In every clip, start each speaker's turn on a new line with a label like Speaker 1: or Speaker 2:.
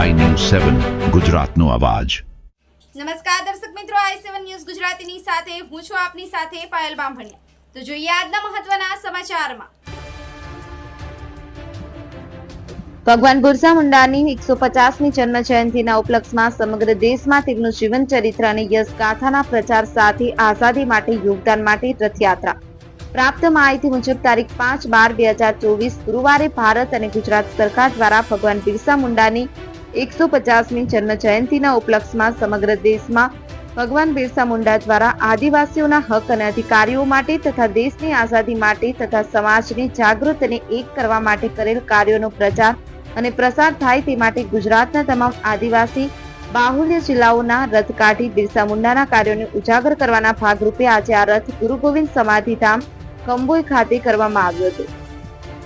Speaker 1: સેવન ગુજરાતનો અવાજ.
Speaker 2: નમસ્કાર દર્શક મિત્રો આઈ સેવન ન્યૂઝ ગુજરાતીની સાથે હું છું આપની સાથે પાયલ બામભણિયા. તો જોઈએ આજના મહત્વના સમાચારમાં.
Speaker 3: ભગવાન બિરસા મુંડાની એકસો પચાસમી જન્મ જયંતિના ઉપલક્ષમાં સમગ્ર દેશમાં તેમનું જીવન ચરિત્ર અને યશ ગાથાના પ્રચાર સાથે આઝાદી માટે યોગદાન માટે રથયાત્રા. પ્રાપ્ત માહિતી મુજબ તારીખ પાંચ બાર બે હજાર ચોવીસ ગુરુવારે ભારત અને ગુજરાત સરકાર દ્વારા ભગવાન બિરસા મુંડાની એકસો પચાસમી જન્મ જયંતિના ઉપલક્ષમાં સમગ્ર દેશમાં ભગવાન બિરસા મુંડા દ્વારા આદિવાસીઓના હક અને અધિકારીઓ માટે તથા દેશની આઝાદી માટે તથા સમાજને જાગૃત અને એક કરવા માટે કરેલ કાર્યોનો પ્રચાર અને પ્રસાર થાય તે માટે ગુજરાતના તમામ આદિવાસી બાહુલ્ય જિલ્લાઓના રથ કાઢી બિરસા મુંડાના કાર્યોને ઉજાગર કરવાના ભાગરૂપે આજે આ રથ ગુરુ ગોવિંદ સમાધિધામ કંબોઈ ખાતે કરવામાં આવ્યો હતો.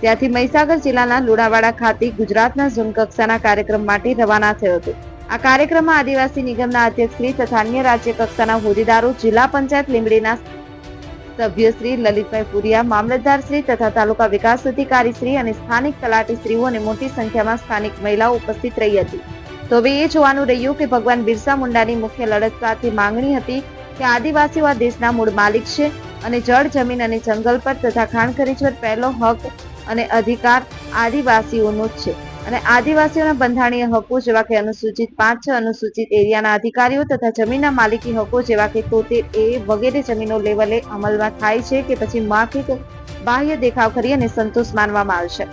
Speaker 3: ત્યાંથી મહીસાગર જિલ્લાના લુણાવાડા ખાતે ગુજરાતના ઝૂમ કક્ષાના કાર્યક્રમ માટે રવાના થયો હતો. આ કાર્યક્રમમાં આદિવાસી નિગમના અધ્યક્ષ શ્રી તથા અન્ય રાજ્ય કક્ષાના હોદ્દેદારો, જિલ્લા પંચાયત લીંબડીના સભ્યશ્રી લલિતભાઈ પુરિયા મામલતદાર શ્રી તથા તાલુકા વિકાસ અધિકારી શ્રી અને સ્થાનિક તલાટી શ્રીઓ અને મોટી સંખ્યામાં સ્થાનિક મહિલાઓ ઉપસ્થિત રહી હતી. તો હવે એ જોવાનું રહ્યું કે ભગવાન બિરસા મુંડાની મુખ્ય લડત સાથે માંગણી હતી કે આદિવાસીઓ આ દેશના મૂળ માલિક છે. અને જળ જમીન અને જંગલ પર તથા ખાણ ખનીજ પહેલો હક અને અધિકાર આદિવાસીઓનો જ છે. અને આદિવાસીઓના બંધારણીય હકો જેવા કે અનુસૂચિત પાંચ છ, અનુસૂચિત એરિયાના અધિકારીઓ તથા જમીનના માલિકી હકો જેવા કે તોતેર એ વગેરે જમીનો લેવલે અમલમાં થાય છે કે પછી માફિક બાહ્ય દેખાવ કરી અને સંતોષ માનવામાં આવશે.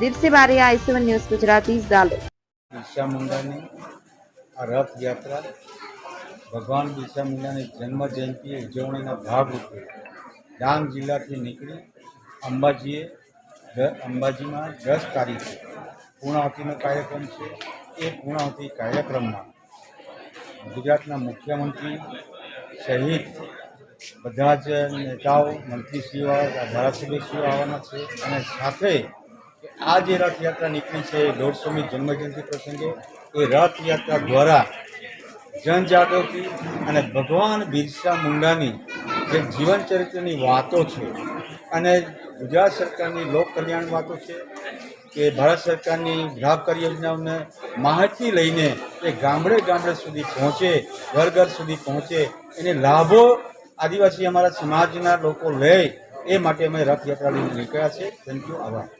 Speaker 3: દીપસી બારીયા આઈસીવન ન્યૂઝ ગુજરાતી ઝાલો.
Speaker 4: બિરસા મુંડાની રથયાત્રા ભગવાન બિરસા મુંડાની જન્મ જયંતિ ઉજવણીના ભાગરૂપે ડાંગ જિલ્લાથી નીકળી અંબાજીએ અંબાજીમાં દસ તારીખે પૂર્ણાહુતિનો કાર્યક્રમ છે. એ પૂર્ણાહુતિ કાર્યક્રમમાં ગુજરાતના મુખ્યમંત્રી સહિત બધા જ નેતાઓ, મંત્રીશ્રીઓ, ધારાસભ્યશ્રીઓ આવવાના છે અને સાથે આ જે રથયાત્રા નીકળી છે દોઢસોમી જન્મજયંતિ પ્રસંગે, એ રથયાત્રા દ્વારા જનજાગૃતિ અને ભગવાન બિરસા મુંડાની જે જીવન ચરિત્રની વાતો છે અને ગુજરાત સરકારની લોક કલ્યાણ વાતો છે કે ભારત સરકારની ગ્રાહક યોજનાઓને માહિતી લઈને એ ગામડે ગામડે સુધી પહોંચે, ઘર ઘર સુધી પહોંચે, એને લાભો આદિવાસી અમારા સમાજના લોકો લે એ માટે અમે રથયાત્રા લઈને નીકળ્યા છે. થેન્ક યુ આભાર.